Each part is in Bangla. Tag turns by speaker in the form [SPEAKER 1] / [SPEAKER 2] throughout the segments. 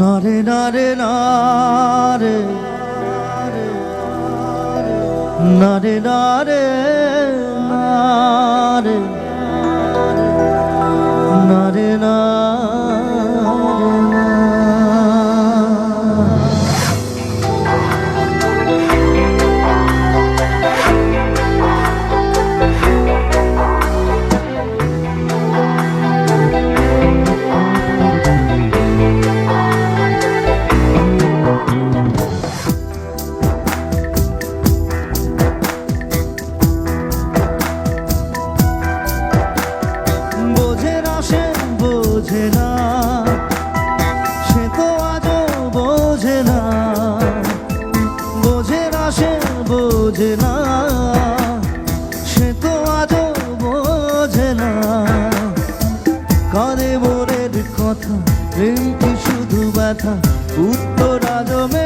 [SPEAKER 1] নরে নরে নরে নরে নরে কিন্তু শুধু ব্যথা উত্তর আদমে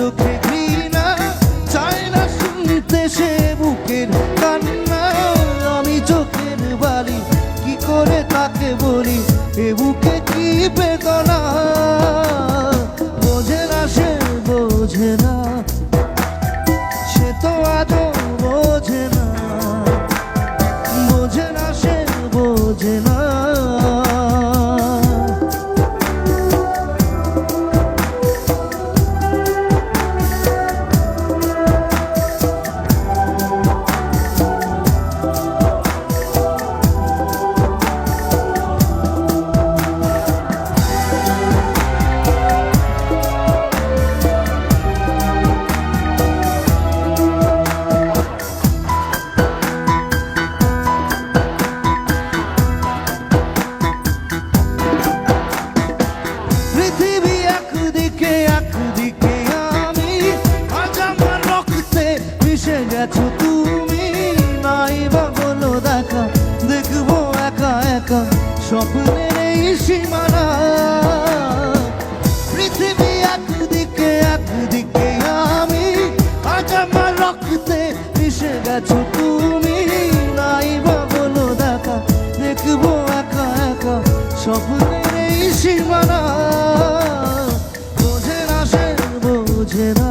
[SPEAKER 1] চোখে ঘৃণা, চায় না শুনতে সে বুকের কান্না। আমি চোখের বালি, কি করে তাকে বলি? এ বুকে কি বেদনা? এসে গেছো তুমি। নাই বা বলো দেখা, দেখব একা একা স্বপ্নের এই সীমানা। পৃথিবী একদিকে একদিকে আমি, আজ আমার রক্তে মিশে গেছো তুমি। নাই বা বলো দেখা, দেখব একা একা স্বপ্নের এই সীমানা। বোঝে না সে, বোঝে না